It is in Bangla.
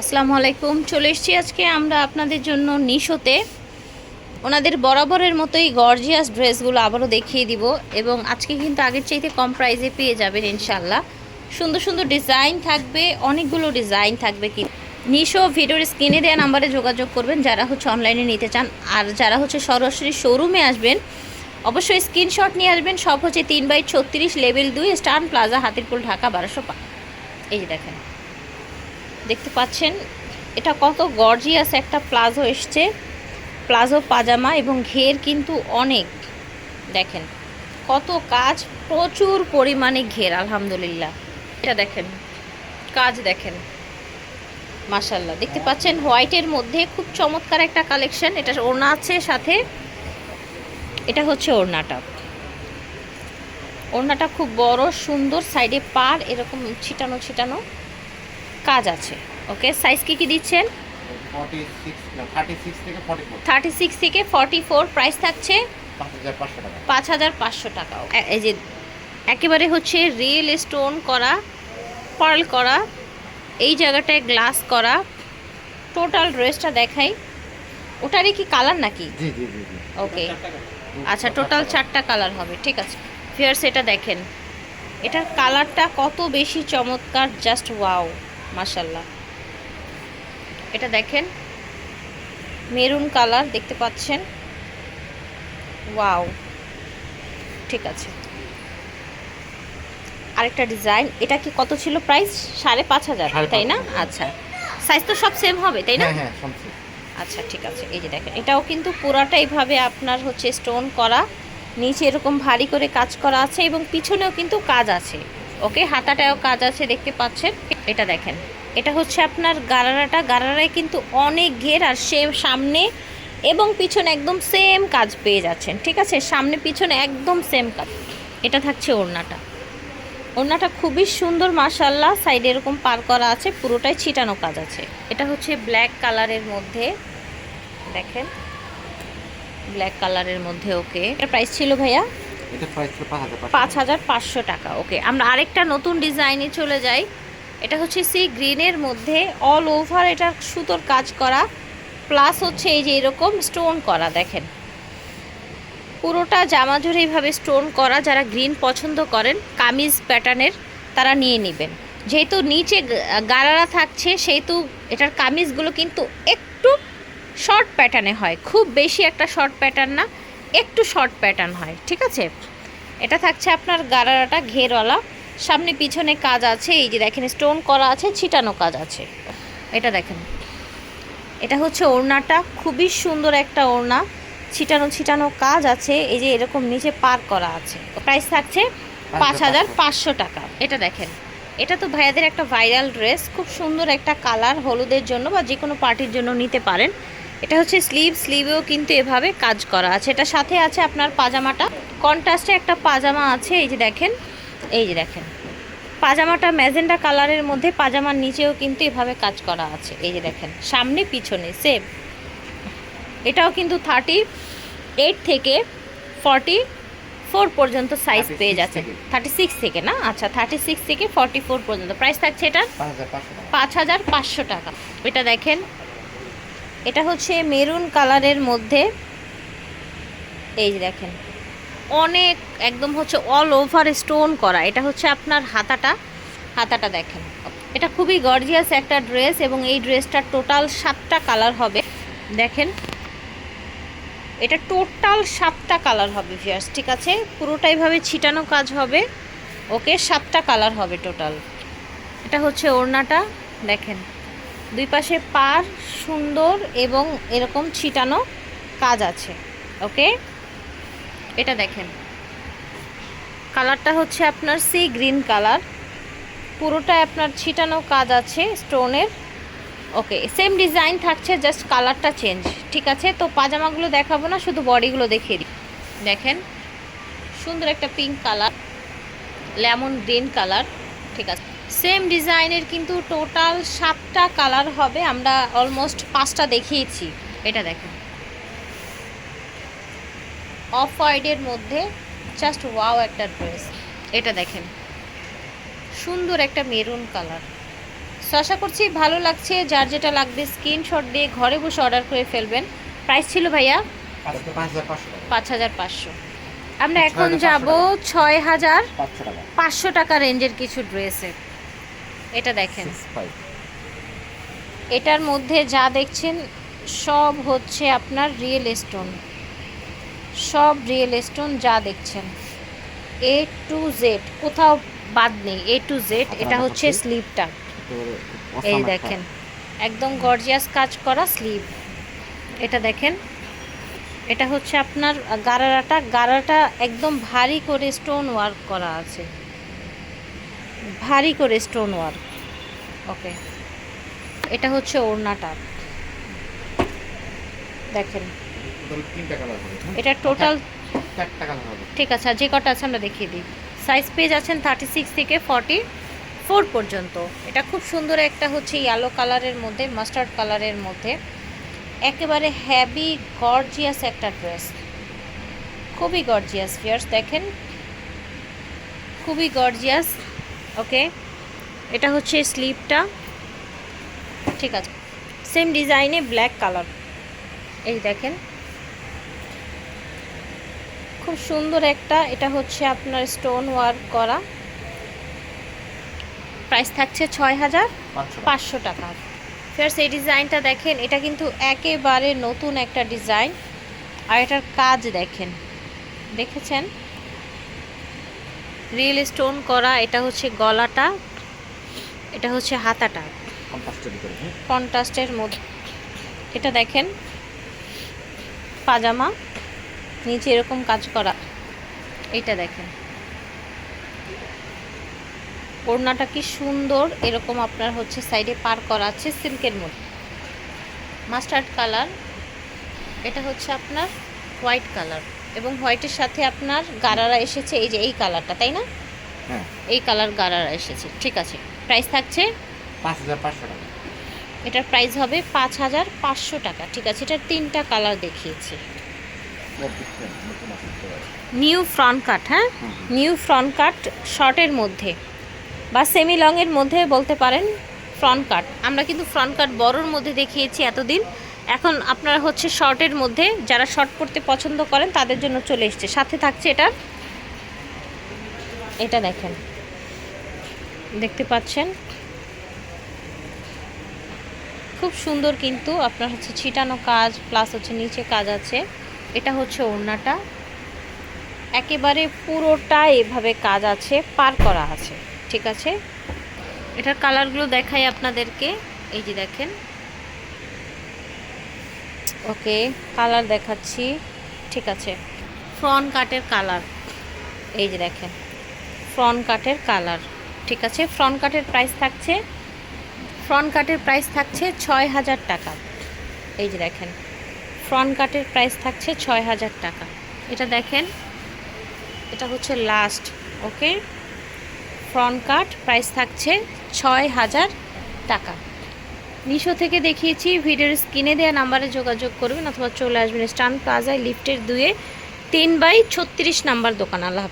আসসালামু আলাইকুম। চলে এসেছি আজকে আমরা আপনাদের জন্য নিশোতে। ওনাদের বরাবরের মতোই গর্জিয়াস ড্রেসগুলো আবারও দেখিয়ে দিব এবং আজকে কিন্তু আগের চাইতে কম প্রাইসে পেয়ে যাবেন ইনশাল্লাহ সুন্দর সুন্দর ডিজাইন থাকবে, অনেকগুলো ডিজাইন থাকবে কি নিশো ভিডিওর স্ক্রিনে দেওয়া নাম্বারে যোগাযোগ করবেন, যারা হচ্ছে অনলাইনে নিতে চান আর যারা হচ্ছে সরাসরি শোরুমে আসবেন, অবশ্যই স্ক্রিনশট নিয়ে আসবেন। সব হচ্ছে তিন বাই ছত্রিশ লেভেল দুই স্টান প্লাজা, হাতিরপুল, ঢাকা, বারোশো পা এই যে দেখেন। দেখতে পাচ্ছেন, এটা কত গর্জিয়াস একটা প্লাজো এসছে। প্লাজো পাজামা এবং ঘের কিন্তু অনেক। দেখেন, কত কাজ, প্রচুর পরিমাণে ঘের, আলহামদুলিল্লাহ। এটা দেখেন, কাজ দেখেন। মাশাল্লাহ দেখতে পাচ্ছেন, হোয়াইটের মধ্যে খুব চমৎকার একটা কালেকশন। এটা ওড়না আছে সাথে। এটা হচ্ছে ওড়নাটা। ওড়নাটা খুব বড়, সুন্দর, সাইডে পার এরকম ছিটানো ছিটানো। কাজ আছে ওকে? সাইজ কি কি দিচ্ছেন? 36 থেকে 44 থার্টি সিক্স থেকে ফর্টি ফোর প্রাইস থাকছে 5500 টাকা। পাঁচ হাজার পাঁচশো টাকা এই যে একেবারে হচ্ছে রিয়েল স্টোন করা পার্ল করা এই জায়গাটায় গ্লাস করা টোটাল ড্রেসটা দেখাই। ওটারই কি কালার নাকি? জি জি জি জি। ওকে। আচ্ছা টোটাল চারটা কালার হবে ঠিক আছে। ফিয়ার্স এটা দেখেন। এটার কালারটা কত বেশি চমৎকার জাস্ট ওয়াও মাশাল্লাহ এটা দেখেন মেরুন কালার দেখতে পাচ্ছেন। ওয়াও ঠিক আছে। আরেকটা ডিজাইন এটা কি কত ছিল প্রাইস? সাড়ে পাঁচ হাজার তাই না? আচ্ছা সাইজ তো সব সেম হবে তাই না? হ্যাঁ হ্যাঁ আচ্ছা ঠিক আছে এই যে দেখেন এটাও কিন্তু পুরাটা এইভাবে আপনার হচ্ছে স্টোন করা। নিচে এরকম ভারী করে কাজ করা আছে এবং পিছনেও কিন্তু কাজ আছে। ওকে হাতাটাও কাজ আছে, দেখতে পাচ্ছেন? এটা দেখেন। এটা হচ্ছে আপনার গারারাটা। গারারায় কিন্তু অনেক ঘের আর সে সামনে এবং পিছনে একদম সেম কাজ পেয়ে যাচ্ছেন, ঠিক আছে? সামনে পিছনে একদম সেম কাজ। এটা থাকছে ওড়নাটা। ওড়নাটা খুবই সুন্দর মাশাল্লাহ সাইডে এরকম পার করা আছে, পুরোটাই ছিটানো কাজ আছে। এটা হচ্ছে ব্ল্যাক কালারের মধ্যে, দেখেন। ব্ল্যাক কালারের মধ্যে, ওকে। এটা প্রাইস ছিল ভাইয়া এটা প্রাইস ছিল 5500 পাঁচ হাজার পাঁচশো টাকা ওকে আমরা আরেকটা নতুন ডিজাইনে চলে যাই। এটা হচ্ছে সি গ্রিনের মধ্যে অল ওভার এটা সুতোর কাজ করা প্লাস হচ্ছে এই যে এরকম স্টোন করা, দেখেন। পুরোটা জামা জুড়ে এইভাবে স্টোন করা, যারা গ্রিন পছন্দ করেন, কামিজ প্যাটার্নের তারা নিয়ে নেবেন। যেহেতু নিচে গা- গারারা থাকছে, সেহেতু এটার কামিজগুলো কিন্তু একটু শর্ট প্যাটার্নে হয়। খুব বেশি একটা শর্ট প্যাটার্ন না। একটু শর্ট প্যাটার্ন হয় ঠিক আছে? এটা থাকছে আপনার গারারাটা ঘেরওয়ালা। সামনে পিছনে কাজ আছে এই যে দেখেন স্টোন করা আছে ছিটানো কাজ আছে। এটা দেখেন। এটা হচ্ছে ওড়নাটা খুবই সুন্দর একটা ওড়না। ছিটানো ছিটানো কাজ আছে এই যে এরকম নিচে পার করা আছে। প্রাইস থাকছে পাঁচ হাজার পাঁচশো টাকা এটা দেখেন। এটা তো ভাইয়াদের একটা ভাইরাল ড্রেস খুব সুন্দর একটা কালার হলুদের জন্য বা যে কোনো পার্টির জন্য নিতে পারেন। এটা হচ্ছে স্লিভ স্লিভেও কিন্তু এভাবে কাজ করা আছে। এটা সাথে আছে আপনার পাজামাটা। কন্ট্রাস্টে একটা পাজামা আছে এই যে দেখেন এই যে দেখেন। পাজামাটা ম্যাজেন্ডা কালারের মধ্যে পাজামার নিচেও কিন্তু এভাবে কাজ করা আছে। এই যে দেখেন সামনে পিছনে সেম এটাও কিন্তু থার্টি এইট থেকে ফর্টি ফোর পর্যন্ত সাইজ 36 পেয়ে যাচ্ছে। থার্টি সিক্স থেকে না? আচ্ছা থার্টি সিক্স থেকে ফর্টি ফোর পর্যন্ত। প্রাইস থাকছে এটার পাঁচ হাজার পাঁচশো টাকা। এটা দেখেন এটা হচ্ছে মেরুন কালারের মধ্যে। এই যে দেখেন। অনেক, একদম হচ্ছে অল ওভার স্টোন করা। এটা হচ্ছে আপনার হাতাটা। হাতাটা দেখেন। এটা খুবই গর্জিয়াস একটা ড্রেস এবং এই ড্রেসটার টোটাল সাতটা কালার হবে। দেখেন। এটা টোটাল সাতটা কালার হবে ভিয়ার্স ঠিক আছে? পুরোটাই ভাবে ছিটানো কাজ হবে। ওকে, সাতটা কালার হবে টোটাল এটা হচ্ছে ওড়নাটা। দেখেন। দুই পাশে পার, সুন্দর এবং এরকম ছিটানো কাজ আছে, ওকে? এটা দেখেন। কালারটা হচ্ছে আপনার সি গ্রিন কালার। পুরোটা আপনার ছিটানো কাজ আছে স্টোনের। ওকে, সেম ডিজাইন থাকছে, জাস্ট কালারটা চেঞ্জ, ঠিক আছে? তো পাজামাগুলো দেখাবো না, শুধু বডিগুলো দেখিয়ে দিই। দেখেন, সুন্দর একটা pink colour, lemon green colour, ঠিক আছে? সেম ডিজাইনের কিন্তু টোটাল সাতটা কালার হবে আমরা অলমোস্ট পাঁচটা দেখিয়েছি। এটা দেখেন অফ হোয়াইটের মধ্যে জাস্ট ওয়াও একটা ড্রেস এটা দেখেন। সুন্দর একটা মেরুন কালার সো আশা করছি ভালো লাগছে। যার যেটা লাগবে স্ক্রিনশট দিয়ে ঘরে বসে অর্ডার করে ফেলবেন। প্রাইস ছিল ভাইয়া? পাঁচ হাজার পাঁচশো। আমরা এখন যাব ছয় হাজার পাঁচশো টাকা। পাঁচশো টাকা রেঞ্জের কিছু ড্রেসের এটা দেখেন। এটার মধ্যে যা দেখছেন সব হচ্ছে আপনার রিয়েল স্টোন সব রিয়েল স্টোন যা দেখছেন। এ টু জেড কোথাও বাদ নেই। এ টু জেড এটা হচ্ছে স্লিভটা এই দেখেন একদম গর্জিয়াস কাজ করা স্লিভ এটা দেখেন এটা হচ্ছে আপনার গারারাটা। গারাটা একদম ভারী করে স্টোন ওয়ার্ক করা আছে। ভারী করে স্টোন ওয়ার্ক ওকে এটা হচ্ছে ওড়নাটা। দেখেন। হ্যাঁ? এটা টোটাল হবে। ঠিক আছে যে কটা আছে আমরা দেখিয়ে দিই। সাইজ পেজ আছেন থার্টি সিক্স থেকে ফর্টি ফোর পর্যন্ত। এটা খুব সুন্দর একটা হচ্ছে ইয়েলো কালারের মধ্যে মাস্টার্ড কালারের মধ্যে। একেবারে হ্যাভি গর্জিয়াস একটা ড্রেস খুবই গর্জিয়াস ফিয়ার্স দেখেন। খুবই গর্জিয়াস ওকে? এটা হচ্ছে স্লিপটা। ঠিক আছে। সেম ডিজাইনে ব্ল্যাক কালার। এই দেখেন। খুব সুন্দর একটা এটা হচ্ছে আপনার স্টোন ওয়ার্ক করা। প্রাইস থাকছে ছয় হাজার পাঁচশো টাকা। ফের এই ডিজাইনটা দেখেন এটা কিন্তু একেবারে নতুন একটা ডিজাইন। আর এটার কাজ দেখেন। দেখেছেন? রিয়েল স্টোন করা এটা হচ্ছে গলাটা এটা হচ্ছে হাতাটা। হ্যাঁ? কন্ট্রাস্টের মধ্যে। এটা দেখেন পাজামা নিচে এরকম কাজ করা। এটা দেখেন। ওড়নাটা কি সুন্দর এরকম আপনার হচ্ছে সাইডে পার করা আছে সিল্কের মধ্যে। মাস্টার্ড কালার এটা হচ্ছে আপনার হোয়াইট কালার এবং হোয়াইটের সাথে আপনার গারারা এসেছে এই যে এই কালারটা তাই না? হ্যাঁ। এই কালার গারারা এসেছে ঠিক আছে। প্রাইস থাকছে? পাঁচ হাজার পাঁচশো টাকা। এটার প্রাইস হবে পাঁচ হাজার পাঁচশো টাকা ঠিক আছে। এটার তিনটা কালার দেখিয়েছি। নিউ ফ্রন্ট কাট হ্যাঁ? নিউ ফ্রন্ট কাট শর্টের মধ্যে বা সেমি লংয়ের মধ্যে বলতে পারেন ফ্রন্ট কাট আমরা কিন্তু ফ্রন্ট কাট বড়োর মধ্যে দেখিয়েছি এতদিন। এখন আপনারা হচ্ছে শর্টের মধ্যে যারা শর্ট পরতে পছন্দ করেন, তাদের জন্য চলে এসছে। সাথে থাকছে এটা। এটা দেখেন। দেখতে পাচ্ছেন? খুব সুন্দর কিন্তু আপনার হচ্ছে ছিটানো কাজ প্লাস হচ্ছে নিচে কাজ আছে। এটা হচ্ছে ওড়নাটা। একেবারে পুরোটা এভাবে কাজ আছে, পার করা আছে। ঠিক আছে? এটার কালারগুলো দেখাই আপনাদেরকে। এই যে দেখেন ওকে, কালার দেখাচ্ছি। ঠিক আছে। ফ্রন্ট কাটের কালার। এই যে দেখেন, ফ্রন্ট কাটের কালার। ঠিক আছে, ফ্রন্ট কাটের প্রাইস থাকছে, ফ্রন্ট কাটের প্রাইস থাকছে ছয় হাজার টাকা। এই যে দেখেন, ফ্রন্ট কাটের প্রাইস থাকছে ছয় হাজার টাকা। এটা দেখেন, এটা হচ্ছে last okay front cut price থাকছে ছয় হাজার টাকা। মিশো থেকে দেখিয়েছি, ভিডিওর স্ক্রিনে দেওয়া নাম্বারে যোগাযোগ করবেন অথবা চলে আসবেন। স্টান প্লাজায় লিফটের দুয়ে তিন বাই ছত্রিশ নাম্বার দোকান। আল্লাহ